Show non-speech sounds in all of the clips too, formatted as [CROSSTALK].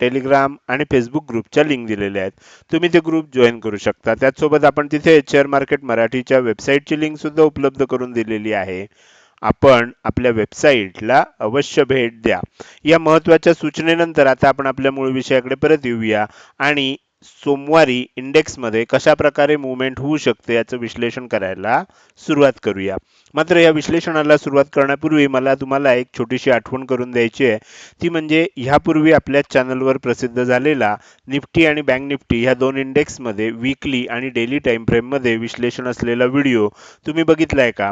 Telegram आणि Facebook ग्रुपच्या link दिलेल्या आहेत. तुम्ही ते ग्रुप जॉईन करू शकता. त्याचसोबत आपण तिथे शेअर मार्केट मराठीच्या वेबसाईटची लिंक सुद्धा उपलब्ध करून दिलेली आहे. आपण आपल्या वेबसाईटला अवश्य भेट द्या. या महत्त्वाच्या सूचनेनंतर आता आपण आपल्या मूळ विषयाकडे परत येऊया आणि सोमवारी इंडेक्समध्ये कशा प्रकारे मुवमेंट होऊ शकते याचं विश्लेषण करायला सुरुवात करूया. मात्र या विश्लेषणाला सुरुवात करण्यापूर्वी मला तुम्हाला एक छोटीशी आठवण करून द्यायची आहे. ती म्हणजे ह्यापूर्वी आपल्या चॅनलवर प्रसिद्ध झालेला निफ्टी आणि बँक निफ्टी ह्या दोन इंडेक्समध्ये वीकली आणि डेली टाईम फ्रेममध्ये विश्लेषण असलेला व्हिडिओ तुम्ही बघितला आहे का?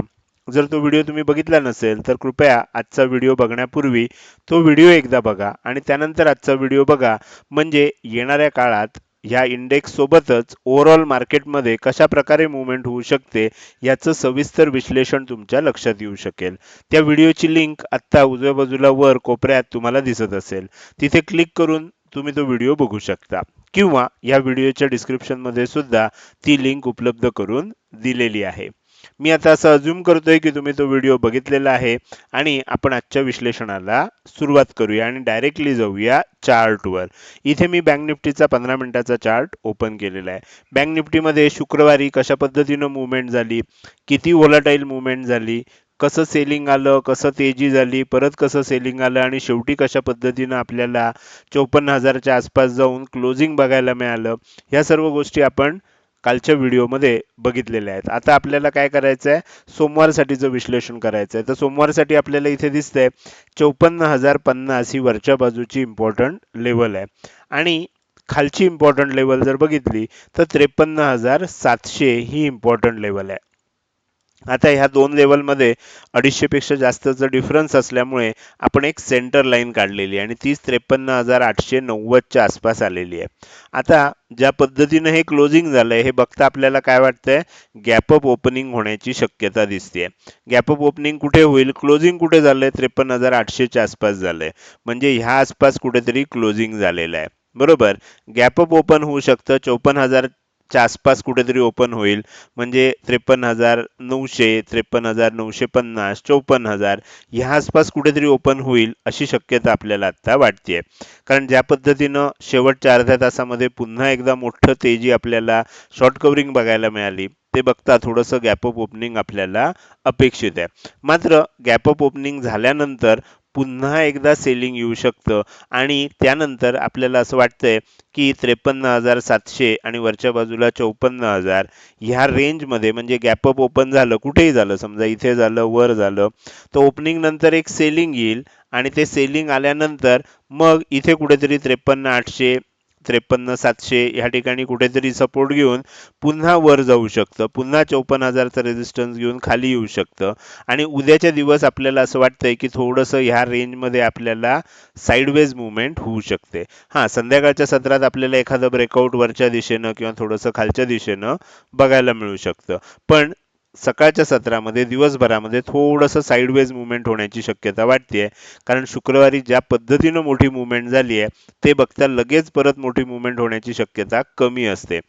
जर तो व्हिडिओ तुम्ही बघितला नसेल तर कृपया आजचा व्हिडिओ बघण्यापूर्वी तो व्हिडिओ एकदा बघा आणि त्यानंतर आजचा व्हिडिओ बघा. म्हणजे येणाऱ्या काळात ह्या इंडेक्ससोबतच ओव्हरऑल मार्केटमध्ये कशा प्रकारे मुवमेंट होऊ शकते याचं सविस्तर विश्लेषण तुमच्या लक्षात येऊ शकेल. त्या व्हिडिओची लिंक आत्ता उजव्या बाजूला वर कोपऱ्यात तुम्हाला दिसत असेल. तिथे क्लिक करून तुम्ही तो व्हिडिओ बघू शकता. किंवा या व्हिडिओच्या डिस्क्रिप्शनमध्ये सुद्धा ती लिंक उपलब्ध करून दिलेली आहे. मी आता असं अज्युम करतोय की तुम्ही तो व्हिडिओ बघितलेला आहे. आणि आपण आजच्या विश्लेषणाला सुरुवात करूया आणि डायरेक्टली जाऊया चार्टवर इथे मी बँक निफ्टीचा पंधरा मिनिटाचा चार्ट ओपन केलेला आहे. बँक निफ्टीमध्ये शुक्रवारी कशा पद्धतीनं मुवमेंट झाली? किती व्होलाटाईल मुवमेंट झाली? कसं सेलिंग आलं? कसं तेजी झाली? परत कसं सेलिंग आलं? आणि शेवटी कशा पद्धतीनं आपल्याला चौपन्न हजारच्या आसपास जाऊन क्लोजिंग बघायला मिळालं? ह्या सर्व गोष्टी आपण कालच्या व्हिडिओमध्ये बघितलेल्या आहेत. आता आपल्याला काय करायचं आहे सोमवारसाठीचं विश्लेषण करायचं आहे तर सोमवारसाठी आपल्याला इथे दिसतंय चौपन्न हजार पन्नास ही वरच्या बाजूची इम्पॉर्टंट लेवल आहे. आणि खालची इम्पॉर्टंट लेवल जर बघितली तर त्रेपन्न हजार सातशे ही इम्पॉर्टंट लेवल आहे. आता ह्या दोन लेवलमध्ये अडीचशेपेक्षा जास्तचं डिफरन्स असल्यामुळे आपण एक सेंटर लाईन काढलेली आहे आणि तीच त्रेपन्न हजार आठशे नव्वदच्या आसपास आलेली आहे. आता ज्या पद्धतीनं हे क्लोजिंग झालंय हे बघता आपल्याला काय वाटतंय? गॅपअप ओपनिंग होण्याची शक्यता दिसते गॅप ओपनिंग कुठे होईल? क्लोजिंग कुठे झालंय? त्रेपन्न हजार आठशेच्या आसपास झालंय. म्हणजे ह्या आसपास कुठेतरी क्लोजिंग झालेलं आहे. बरोबर? गॅपअप ओपन होऊ शकतं. चौपन्न हजार च्या आसपास कुठेतरी ओपन होईल. म्हणजे त्रेपन्न हजार नऊशे त्रेपन्न हजार नऊशे पन्नास चौपन्न हजार ह्या आसपास कुठेतरी ओपन होईल अशी शक्यता आपल्याला आता वाटते कारण ज्या पद्धतीनं शेवटच्या अर्ध्या तासामध्ये पुन्हा एकदा मोठं तेजी आपल्याला शॉर्ट कव्हरिंग बघायला मिळाली ते बघता थोडंसं गॅप अप ओपनिंग आपल्याला अपेक्षित आहे. मात्र गॅप अप ओपनिंग झाल्यानंतर पुन्हा एकदा सेलिंग येऊ शकतं. आणि त्यानंतर आपल्याला असं वाटतंय की त्रेपन्न हजार सातशे आणि वरच्या बाजूला चौपन्न हजार ह्या रेंजमध्ये म्हणजे गॅपअप ओपन झालं कुठेही झालं समजा इथे झालं वर झालं तर ओपनिंग नंतर एक सेलिंग येईल आणि ते सेलिंग आल्यानंतर मग इथे कुठेतरी त्रेपन्न आठशे त्रेपन्न सातशे ह्या ठिकाणी कुठेतरी सपोर्ट घेऊन पुन्हा वर जाऊ शकतं. पुन्हा चौपन्न हजारचा रेजिस्टन्स घेऊन खाली येऊ शकतं. आणि उद्याच्या दिवस आपल्याला असं वाटतंय की थोडंसं ह्या रेंजमध्ये आपल्याला साईडवेज मुवमेंट होऊ शकते. हां संध्याकाळच्या सत्रात आपल्याला एखादं ब्रेकआउट वरच्या दिशेनं किंवा थोडंसं खालच्या दिशेनं बघायला मिळू शकतं. पण सकाळच्या सत्रामध्ये दिवसभरामध्ये थोडंसं साईडवेज मुवमेंट होण्याची शक्यता वाटते कारण शुक्रवारी ज्या पद्धतीनं मोठी मुवमेंट झाली आहे ते बघता लगेच परत मोठी मुवमेंट होण्याची शक्यता कमी असते.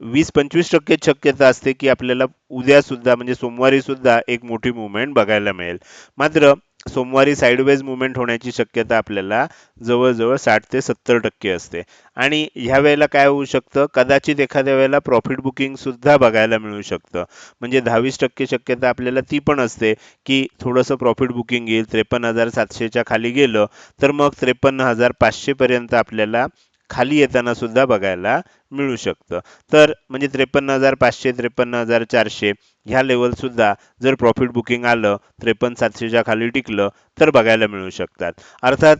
वीस पंचवीस टक्के शक्यता असते की आपल्याला उद्या सुद्धा म्हणजे सोमवारी सुद्धा एक मोठी मुवमेंट बघायला मिळेल. मात्र सोमवारी साईडवेज मुवमेंट होण्याची शक्यता आपल्याला जवळजवळ साठ ते सत्तर टक्के असते. आणि ह्या वेळेला काय होऊ शकतं? कदाचित एखाद्या वेळेला प्रॉफिट बुकिंगसुद्धा बघायला मिळू शकतं. म्हणजे दहावीस टक्के शक्यता आपल्याला ती पण असते की थोडंसं प्रॉफिट बुकिंग येईल त्रेपन्न हजार सातशेच्या खाली गेलं तर मग त्रेपन्न हजार पाचशेपर्यंत आपल्याला खाली येताना सुद्धा बघायला मिळू शकतं. तर म्हणजे त्रेपन्न हजार पाचशे त्रेपन्न हजार चारशे ह्या लेवल सुद्धा जर प्रॉफिट बुकिंग आलं त्रेपन्न सातशेच्या खाली टिकलं तर बघायला मिळू शकतात. अर्थात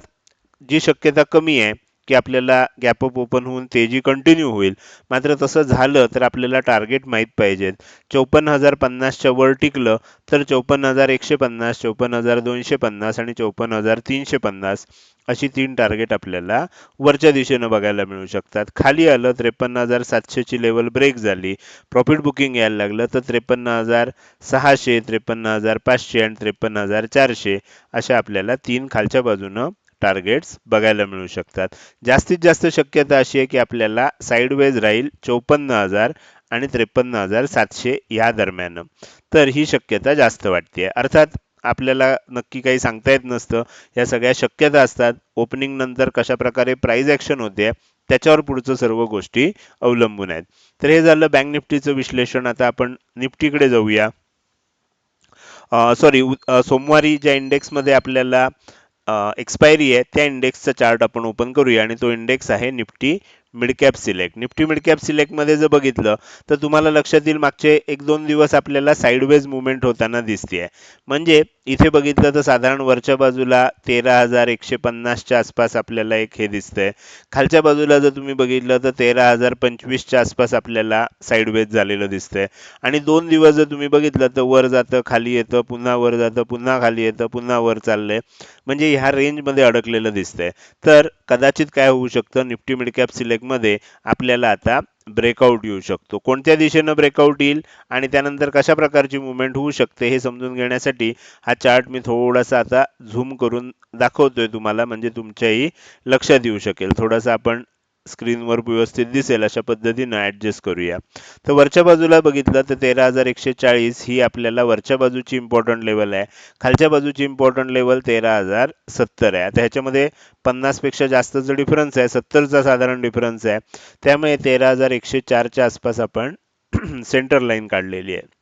जी शक्यता कमी आहे की आपल्याला गॅपअप ओपन होऊन तेजी कंटिन्यू होईल. मात्र तसं झालं तर आपल्याला टार्गेट माहीत पाहिजेत चौपन्न हजार पन्नासच्या वर टिकलं तर चौपन्न हजार एकशे पन्नास चौपन्न हजार दोनशे पन्नास आणि चौपन्न हजार तीनशे पन्नास अशी तीन टार्गेट आपल्याला वरच्या दिशेनं बघायला मिळू शकतात. खाली आलं त्रेपन्न हजार सातशेची लेवल ब्रेक झाली. प्रॉफिट बुकिंग यायला लागलं तर त्रेपन्न हजार सहाशे त्रेपन्न हजार पाचशे आणि त्रेपन्न हजार चारशे अशा आपल्याला तीन खालच्या बाजूनं टार्गेट्स बघायला मिळू शकतात. जास्तीत जास्त शक्यता अशी आहे की आपल्याला साईडवेज राहील चौपन्न हजार आणि त्रेपन्न हजार सातशे या दरम्यान. तर ही शक्यता जास्त वाटते. अर्थात आपल्याला नक्की काही सांगता येत नसतं. या सगळ्या शक्यता असतात. ओपनिंग नंतर कशा प्रकारे प्राइस ॲक्शन होते त्याच्यावर पुढचं सर्व गोष्टी अवलंबून आहेत. तर हे झालं बँक निफ्टीचं विश्लेषण. आता आपण निफ्टीकडे जाऊया. सॉरी सोमवारी ज्या इंडेक्समध्ये आपल्याला एक्सपायरी आहे. त्या इंडेक्सचा चार्ट आपण ओपन करूया आणि तो इंडेक्स आहे Nifty midcap select Nifty midcap सिलेक्टमध्ये जर बघितलं तर तुम्हाला लक्षात येईल मागचे एक दोन दिवस आपल्याला साईडवेज मुवमेंट होताना दिसते म्हणजे इथे बघितलं तर साधारण वरच्या बाजूला तेरा हजार एकशे पन्नासच्या आसपास आपल्याला एक हे दिसतंय. खालच्या बाजूला जर तुम्ही बघितलं तर तेरा हजार पंचवीसच्या आसपास आपल्याला साईडवेज झालेलं दिसतंय. आणि दोन दिवस जर तुम्ही बघितलं तर वर जातं खाली येतं पुन्हा वर जातं पुन्हा खाली येतं पुन्हा वर चाललंय. म्हणजे ह्या रेंजमध्ये अडकलेलं दिसतंय. तर कदाचित काय होऊ शकतं? निफ्टी मिडकॅप सिलेक्ट मध्ये आपल्याला आता ब्रेकआउट येऊ शकतो. कोणत्या दिशेनं ब्रेकआउट येईल आणि त्यानंतर कशा प्रकारची मुवमेंट होऊ शकते हे समजून घेण्यासाठी हा चार्ट मी थोडासा आता झूम करून दाखवतोय तुम्हाला म्हणजे तुमच्याही लक्षात येऊ शकेल. थोडासा आपण स्क्रीनवर व्यवस्थित दिसेल अशा पद्धतीनं ॲडजस्ट करूया. तर वरच्या बाजूला बघितलं तर तेरा हजार एकशे चाळीस ही आपल्याला वरच्या बाजूची इम्पॉर्टंट लेवल आहे. खालच्या बाजूची इम्पॉर्टंट लेवल तेरा हजार सत्तर आहे. आता ह्याच्यामध्ये पन्नासपेक्षा जो डिफरन्स आहे सत्तरचा साधारण डिफरन्स आहे. त्यामुळे तेरा हजार एकशे चारच्या आसपास आपण [CLEARS THROAT] सेंटर लाईन काढलेली आहे.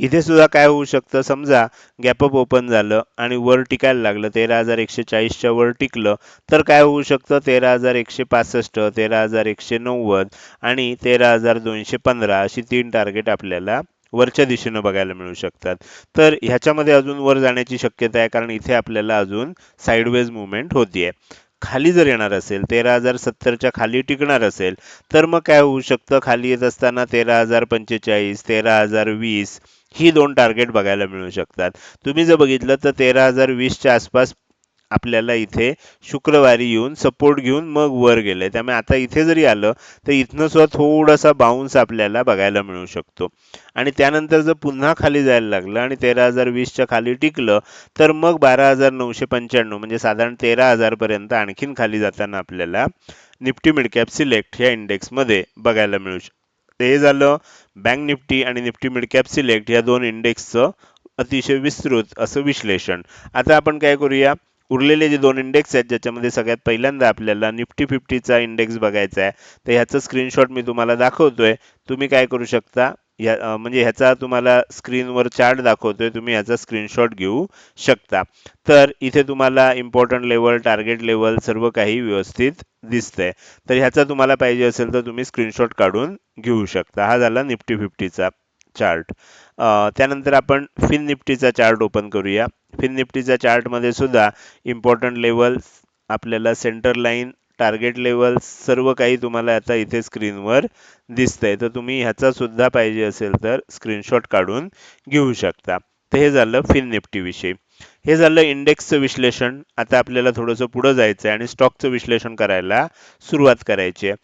इथे सुद्धा काय होऊ शकतं? समजा गॅपअप ओपन झालं आणि वर टिकायला लागलं तेरा हजार एकशे चाळीसच्या वर टिकलं तर काय होऊ शकतं? तेरा हजार एकशे पासष्ट तेरा हजार एकशे नव्वद आणि तेरा हजार दोनशे पंधरा अशी तीन टार्गेट आपल्याला वरच्या दिशेनं बघायला मिळू शकतात. तर ह्याच्यामध्ये अजून वर जाण्याची शक्यता आहे कारण इथे आपल्याला अजून साईडवेज मुवमेंट होतीये. खाली जर येणार असेल तेरा हजार सत्तरच्या खाली टिकणार असेल तर मग काय होऊ शकतं? खाली येत असताना तेरा हजार पंचेचाळीस तेरा हजार वीस ही दोन टार्गेट बघायला मिळू शकतात. तुम्ही जर बघितलं तर तेरा हजार वीसच्या आसपास आपल्याला इथे शुक्रवारी येऊन सपोर्ट घेऊन मग वर गेले त्यामुळे आता इथे जरी आलं तर इथनं सुद्धा थोडासा बाउन्स आपल्याला बघायला मिळू शकतो. आणि त्यानंतर जर पुन्हा खाली जायला लागलं आणि तेरा हजार वीसच्या खाली टिकलं तर मग बारा हजार नऊशे पंच्याण्णव म्हणजे साधारण तेरा हजारपर्यंत आणखीन खाली जाताना आपल्याला निफ्टी मिड कॅप सिलेक्ट ह्या इंडेक्समध्ये बघायला मिळू शकतो. ते झालं बँक निफ्टी आणि निफ्टी मिडकॅप सिलेक्ट या दोन इंडेक्सचं अतिशय विस्तृत असं विश्लेषण. आता आपण काय करूया? उरलेले जे दोन इंडेक्स आहेत ज्याच्यामध्ये सगळ्यात पहिल्यांदा आपल्याला निफ्टी फिफ्टीचा इंडेक्स बघायचा आहे तर ह्याचं स्क्रीनशॉट मी तुम्हाला दाखवतोय. तुम्ही काय करू शकता? या म्हणजे ह्याचा तुम्हाला स्क्रीनवर चार्ट दाखवतोय तुम्ही ह्याचा स्क्रीनशॉट घेऊ शकता. तर इथे तुम्हाला इम्पॉर्टंट लेवल टार्गेट लेवल सर्व काही व्यवस्थित दिसतंय. तर ह्याचा तुम्हाला पाहिजे असेल तर तुम्ही स्क्रीनशॉट काढून घेऊ शकता. हा झाला निफ्टी फिफ्टीचा. चार्ट त्यानंतर आपण फिन निफ्टीचा चार्ट ओपन करूया. फिन निफ्टीच्या चार्टमध्ये सुद्धा इम्पॉर्टंट लेवल्स आपल्याला सेंटर लाईन टार्गेट लेवल सर्व काही तुम्हाला आता इथे स्क्रीनवर दिसतंय. तर तुम्ही ह्याचा सुद्धा पाहिजे असेल तर स्क्रीनशॉट काढून घेऊ शकता. तर हे झालं फिन निफ्टी विषयी. हे झालं इंडेक्सचं विश्लेषण. आता आपल्याला थोडंसं पुढं जायचं आहे आणि स्टॉकचं विश्लेषण करायला सुरुवात करायची आहे.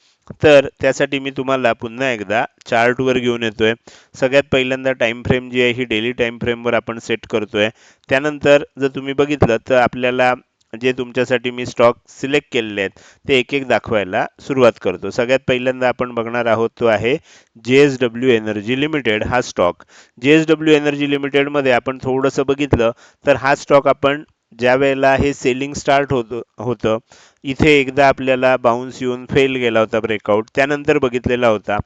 तर त्यासाठी मी तुम्हाला पुन्हा एकदा चार्टवर घेऊन येतो आहे सगळ्यात पहिल्यांदा टाईम फ्रेम जी आहे ही डेली टाईम फ्रेमवर आपण सेट करतो आहे त्यानंतर जर तुम्ही बघितलं तर आपल्याला जे तुमच्यासाठी मी स्टॉक सिलेक्ट केलेले आहेत ते एक एक दाखवायला सुरुवात करतो. सगळ्यात पहिल्यांदा आपण बघणार आहोत तो आहे J S W energy limited हा stock J S W energy लिमिटेडमध्ये आपण थोडंसं बघितलं तर हा स्टॉक आपण ज्या वेळेला हे सेलिंग स्टार्ट होत होतं इथे एकदा आपल्याला बाउन्स येऊन फेल गेला होता ब्रेकआउट त्यानंतर बघितलेला होता.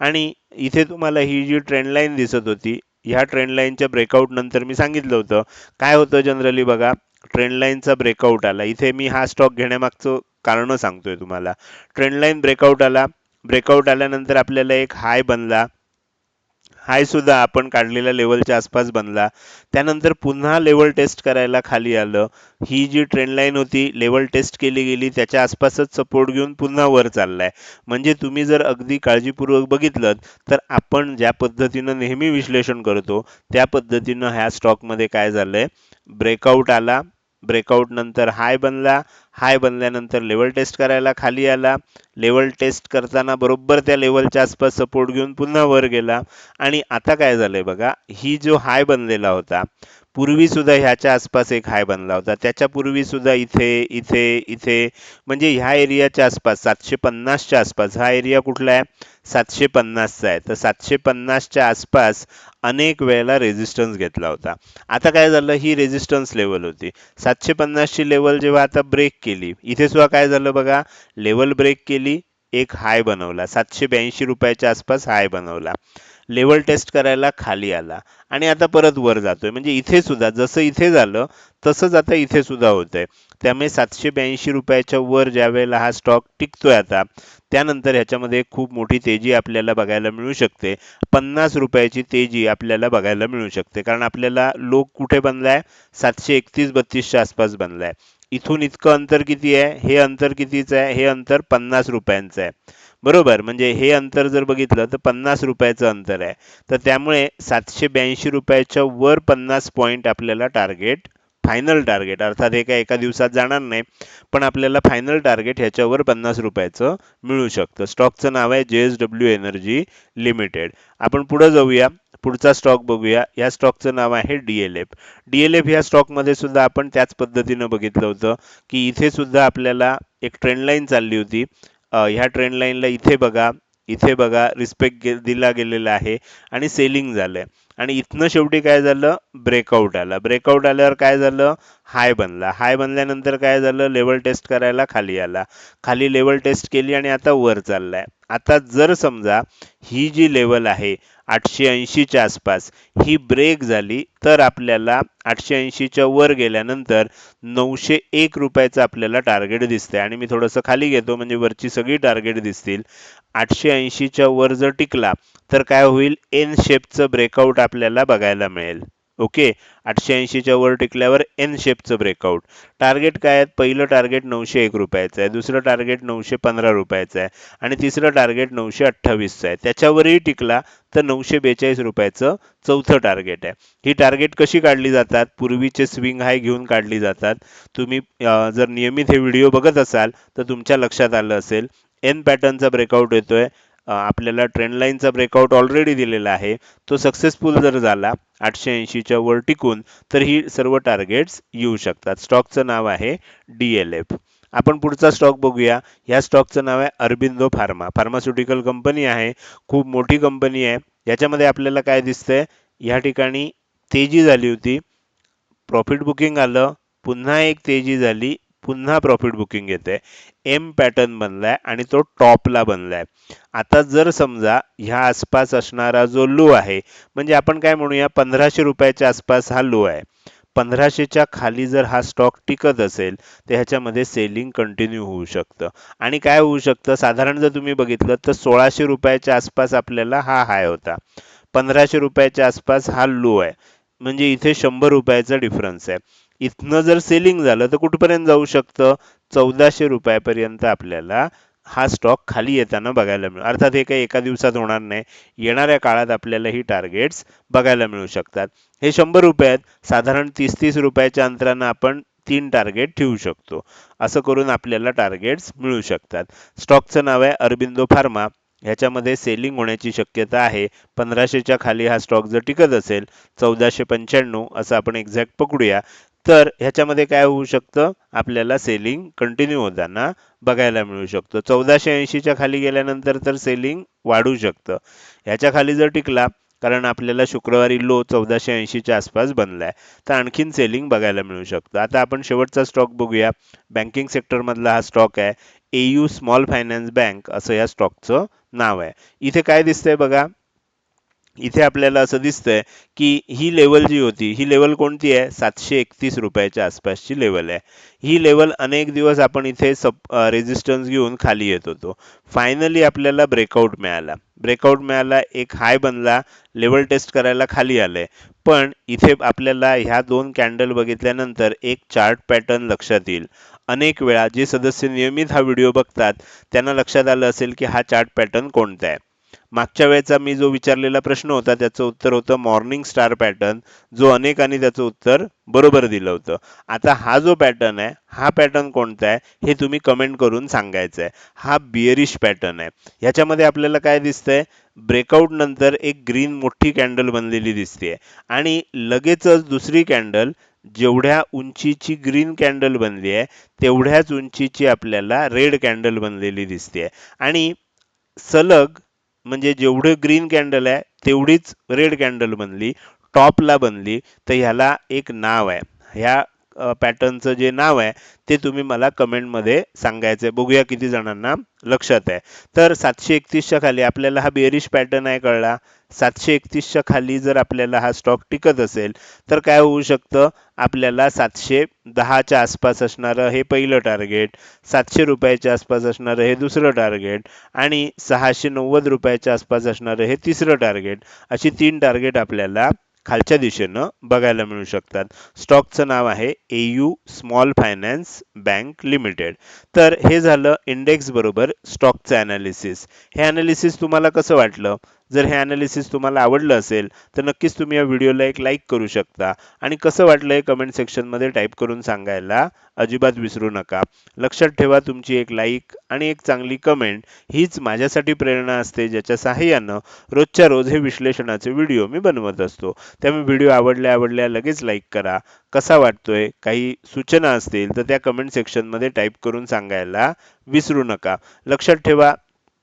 आणि इथे तुम्हाला ही जी ट्रेंड लाईन दिसत होती ह्या ट्रेंड लाईनच्या ब्रेकआउट नंतर मी सांगितलं होतं. काय होतं जनरली बघा ट्रेंडलाईनचा ब्रेकआउट आला. इथे मी हा स्टॉक घेण्यामागचं कारण सांगतोय तुम्हाला. ट्रेंड लाईन ब्रेकआउट आला. ब्रेकआउट आल्यानंतर आपल्याला एक हाय बनला. हाय सुद्धा आपण काढलेल्या लेवलच्या आसपास बनला. त्यानंतर पुन्हा लेवल टेस्ट करायला खाली आलं. ही जी ट्रेंड लाईन होती लेवल टेस्ट केली गेली त्याच्या आसपासच सपोर्ट घेऊन पुन्हा वर चाललाय. म्हणजे तुम्ही जर अगदी काळजीपूर्वक बघितलं तर आपण ज्या पद्धतीनं नेहमी विश्लेषण करतो त्या पद्धतीनं ह्या स्टॉकमध्ये काय झालंय? ब्रेकआउट आला. ब्रेकआउट नंतर हाय बनला. हाय बनल्यानंतर लेवल टेस्ट करायला खाली आला. लेवल टेस्ट करताना बरोबर त्या लेवलच्या आसपास सपोर्ट घेऊन पुन्हा वर गेला. आणि आता काय झालंय बघा ही जो हाय बनलेला होता पूर्वी सुद्धा ह्याच्या आसपास एक हाय बनला होता. त्याच्यापूर्वीसुद्धा सुद्धा इथे इथे इथे म्हणजे ह्या एरियाच्या आसपास सातशे पन्नासच्या आसपास हा एरिया कुठला आहे? सातशे पन्नासचा आहे. तर सातशे पन्नासच्या आसपास अनेक वेळेला रेजिस्टन्स घेतला होता. आता काय झालं? ही रेझिस्टन्स लेवल होती. सातशे पन्नासची लेवल जेव्हा आता ब्रेक केली इथे सुद्धा काय झालं बघा? लेवल ब्रेक केली. एक हाय बनवला. सातशे ब्याऐंशी रुपयाच्या आसपास हाय बनवला. लेवल टेस्ट करायला खाली आला. आणि आता परत वर जातोय. म्हणजे इथे सुद्धा जसं इथे झालं तसंच आता इथे सुद्धा होतंय. त्यामुळे सातशे ब्याऐंशी रुपयाच्या वर ज्या वेळेला हा स्टॉक टिकतोय आता त्यानंतर ह्याच्यामध्ये खूप मोठी तेजी आपल्याला बघायला मिळू शकते. पन्नास रुपयाची तेजी आपल्याला बघायला मिळू शकते. कारण आपल्याला लोक कुठे बनलाय? सातशे एकतीस बत्तीसच्या आसपास बनलाय. इथून इतकं अंतर किती आहे? हे अंतर कितीचं आहे? हे अंतर पन्नास रुपयांचं आहे. बरोबर? म्हणजे हे अंतर जर बघितलं तर पन्नास रुपयाचं अंतर आहे. तर त्यामुळे सातशे ब्याऐंशी रुपयाच्या वर पन्नास पॉईंट आपल्याला टार्गेट फायनल टार्गेट अर्थात हे काय एका दिवसात जाणार नाही पण आपल्याला फायनल टार्गेट ह्याच्यावर पन्नास रुपयाचं मिळू शकतं. स्टॉकचं नाव आहे J S W energy limited. आपण पुढे जाऊया. पुढचा स्टॉक बघूया. या स्टॉकचं नाव आहे डीएलएफ डीएलएफ या स्टॉकमध्ये सुद्धा आपण त्याच पद्धतीनं बघितलं होतं की इथे सुद्धा आपल्याला एक ट्रेंड लाईन चालली होती. ह्या ट्रेंड लाईनला इथे बघा. इथे बघा रिस्पेक्ट दिला गेलेला आहे आणि सेलिंग झालंय. आणि इथनं शेवटी काय झालं? ब्रेकआउट आला. ब्रेकआउट आल्यावर काय झालं? हाय बनला. हाय बनल्यानंतर काय झालं? लेवल टेस्ट करायला खाली आला. खाली लेवल टेस्ट केली आणि आता वर चाललाय. आता जर समजा ही जी लेवल आहे आठशे ऐंशीच्या आसपास ही ब्रेक झाली तर आपल्याला आठशे ऐंशीच्या वर गेल्यानंतर नऊशे एक रुपयाचं आपल्याला टार्गेट दिसतंय. आणि मी थोडंसं खाली घेतो म्हणजे वरची सगळी टार्गेट दिसतील. आठशे ऐंशीच्या वर जर टिकला तर काय होईल? एन शेपचं ब्रेकआउट आपल्याला बघायला मिळेल. ओके. आठशे ऐंशीच्या वर टिकल्यावर एन शेपचं ब्रेकआउट टार्गेट काय आहे? पहिलं टार्गेट नऊशे एक रुपयाचं आहे. दुसरं टार्गेट नऊशे पंधरा रुपयाचं आहे. आणि तिसरं टार्गेट नऊशे अठ्ठावीसचं आहे. त्याच्यावरही टिकला तर नऊशे बेचाळीस रुपयाचं चौथं टार्गेट आहे. ही टार्गेट कशी काढली जातात? पूर्वीचे स्विंग हाय घेऊन काढली जातात. तुम्ही जर नियमित हे व्हिडिओ बघत असाल तर तुमच्या लक्षात आलं असेल. एन पॅटर्नचा ब्रेकआउट येतोय. आपल्याला ट्रेंड लाईनचा ब्रेकआउट ऑलरेडी दिलेला आहे. तो सक्सेसफुल जर झाला आठशे ऐंशीच्या वर टिकून तर ही सर्व टार्गेट्स येऊ शकतात. स्टॉकचं नाव आहे डी एल एफ आपण पुढचा स्टॉक बघूया. या स्टॉकचं नाव आहे अरबिंदो फार्मा. फार्मास्युटिकल कंपनी आहे. खूप मोठी कंपनी आहे. याच्यामध्ये आपल्याला काय दिसतंय? या ठिकाणी तेजी झाली होती. प्रॉफिट बुकिंग आलं. पुन्हा एक तेजी झाली. पुन्हा प्रॉफिट बुकिंग येते. एम पॅटर्न बनलाय आणि तो टॉपला बनलाय. आता जर समजा ह्या आसपास असणारा जो लो आहे म्हणजे आपण काय म्हणूया पंधराशे रुपयाच्या आसपास हा लो आहे. पंधराशेच्या खाली जर हा स्टॉक टिकत असेल तर ह्याच्यामध्ये सेलिंग कंटिन्यू होऊ शकतं. आणि काय होऊ शकतं? साधारण जर तुम्ही बघितलं तर सोळाशे रुपयाच्या आसपास आपल्याला हा हाय होता. पंधराशे रुपयाच्या आसपास हा लो आहे. म्हणजे इथे शंभर रुपयाचा डिफरन्स आहे. इथनं जर सेलिंग झालं तर कुठपर्यंत जाऊ शकतं? चौदाशे रुपयापर्यंत आपल्याला हा स्टॉक खाली येताना बघायला मिळू अर्थात हे काही एका दिवसात होणार नाही. येणाऱ्या काळात आपल्याला ही टार्गेट्स बघायला मिळू शकतात. हे शंभर रुपयात साधारण तीस तीस रुपयाच्या अंतरानं आपण तीन टार्गेट ठेवू शकतो. असं करून आपल्याला टार्गेट्स मिळू शकतात. स्टॉकचं नाव आहे अरबिंदो फार्मा. ह्याच्यामध्ये सेलिंग होण्याची शक्यता आहे. पंधराशेच्या खाली हा स्टॉक जर टिकत असेल चौदाशे पंच्याण्णव असं आपण एक्झॅक्ट पकडूया तर ह्याच्यामध्ये काय होऊ शकतं? आपल्याला सेलिंग कंटिन्यू होताना बघायला मिळू शकतो. चौदाशे ऐंशीच्या खाली गेल्यानंतर तर सेलिंग वाढू शकतं. ह्याच्या खाली जर टिकला कारण आपल्याला शुक्रवारी लो चौदाशे ऐंशीच्या आसपास बनलाय तर आणखीन सेलिंग बघायला मिळू शकतं. आता आपण शेवटचा स्टॉक बघूया. बँकिंग सेक्टरमधला हा स्टॉक आहे. एयू स्मॉल फायनान्स बँक असं या स्टॉकचं नाव आहे. इथे काय दिसतंय बघा? इथे आपल्याला असं दिसतंय की ही लेवल जी होती ही लेवल कोणती आहे? सातशे एकतीस रुपयाच्या आसपासची लेवल आहे. ही लेवल अनेक दिवस आपण इथे सप रेजिस्टन्स घेऊन खाली येत होतो. फायनली आपल्याला ब्रेकआउट मिळाला. ब्रेकआउट मिळाला एक हाय बनला लेवल टेस्ट करायला खाली आलंय. पण इथे आपल्याला ह्या दोन कॅन्डल बघितल्यानंतर एक चार्ट पॅटर्न लक्षात येईल. अनेक वेळा जे सदस्य नियमित हा व्हिडिओ बघतात त्यांना लक्षात आलं असेल की हा चार्ट पॅटर्न कोणता आहे. मागच्या वेळेचा मी जो विचारलेला प्रश्न होता त्याचं उत्तर होतं मॉर्निंग स्टार पॅटर्न जो अनेकांनी त्याचं उत्तर बरोबर दिलं होतं. आता हा जो पॅटर्न आहे हा पॅटर्न कोणता आहे हे तुम्ही कमेंट करून सांगायचं आहे हा बिअरिश पॅटर्न आहे. ह्याच्यामध्ये आपल्याला काय दिसतंय? ब्रेकआउट नंतर एक ग्रीन मोठी कॅन्डल बनलेली दिसते आणि लगेचच दुसरी कॅन्डल जेवढ्या उंचीची ग्रीन कॅन्डल बनली आहे तेवढ्याच उंचीची आपल्याला रेड कॅन्डल बनलेली दिसते आणि सलग म्हणजे जेवढं ग्रीन कॅन्डल आहे तेवढीच रेड कॅन्डल बनली टॉपला बनली तर ह्याला एक नाव आहे. ह्या पॅटर्नचं जे नाव आहे ते तुम्ही मला कमेंटमध्ये सांगायचं आहे बघूया किती जणांना लक्षात आहे. तर सातशे एकतीसच्या खाली आपल्याला हा बेरिश पॅटर्न आहे कळला. सातशे एकतीसच्या खाली जर आपल्याला हा स्टॉक टिकत असेल तर काय होऊ शकतं? आपल्याला सातशे दहाच्या आसपास असणारं हे पहिलं टार्गेट सातशे रुपयाच्या आसपास असणारं हे दुसरं टार्गेट आणि सहाशे नव्वद रुपयाच्या आसपास असणारं हे तिसरं टार्गेट अशी तीन टार्गेट आपल्याला खालच्या दिशेनं बघायला मिळू शकतात. स्टॉकचं नाव आहे A U small finance bank limited तर हे झालं इंडेक्स बरोबर स्टॉकचं अनालिसिस हे अनालिसिस तुम्हाला कसं वाटलं? जर हे ॲनालिसिस तुम्हाला आवडलं असेल तर नक्कीच तुम्ही या व्हिडिओला एक लाईक करू शकता. आणि कसं वाटलं हे कमेंट सेक्शनमध्ये टाईप करून सांगायला अजिबात विसरू नका. लक्षात ठेवा तुमची एक लाईक आणि एक चांगली कमेंट हीच माझ्यासाठी प्रेरणा असते ज्याच्या सहाय्यानं रोजच्या रोज हे विश्लेषणाचे व्हिडिओ मी बनवत असतो. त्यामुळे व्हिडिओ आवडल्या आवडल्या लगेच लाईक करा. कसा वाटतोय काही सूचना असतील तर त्या कमेंट सेक्शनमध्ये टाईप करून सांगायला विसरू नका. लक्षात ठेवा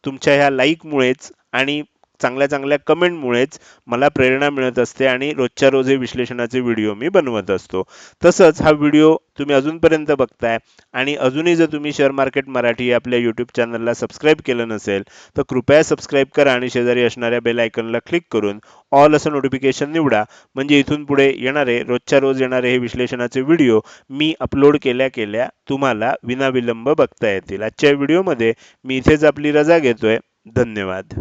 तुमच्या ह्या लाईकमुळेच आणि चांगल्या चांगल्या कमेंटमुळेच मला प्रेरणा मिळत असते आणि रोजच्या रोज हे विश्लेषणाचे व्हिडिओ मी बनवत असतो. तसंच हा व्हिडिओ तुम्ही अजूनपर्यंत बघताय आणि अजूनही जर तुम्ही शेअर मार्केट मराठी आपल्या यूट्यूब चॅनलला सबस्क्राईब केलं नसेल तर कृपया सबस्क्राईब करा आणि शेजारी असणाऱ्या बेल आयकनला क्लिक करून ऑल असं नोटिफिकेशन निवडा. म्हणजे इथून पुढे येणारे रोजच्या रोज येणारे हे विश्लेषणाचे व्हिडिओ मी अपलोड केल्या केल्या तुम्हाला विनाविलंब बघता येतील. आजच्या व्हिडिओमध्ये मी इथेच आपली रजा घेतोय. धन्यवाद.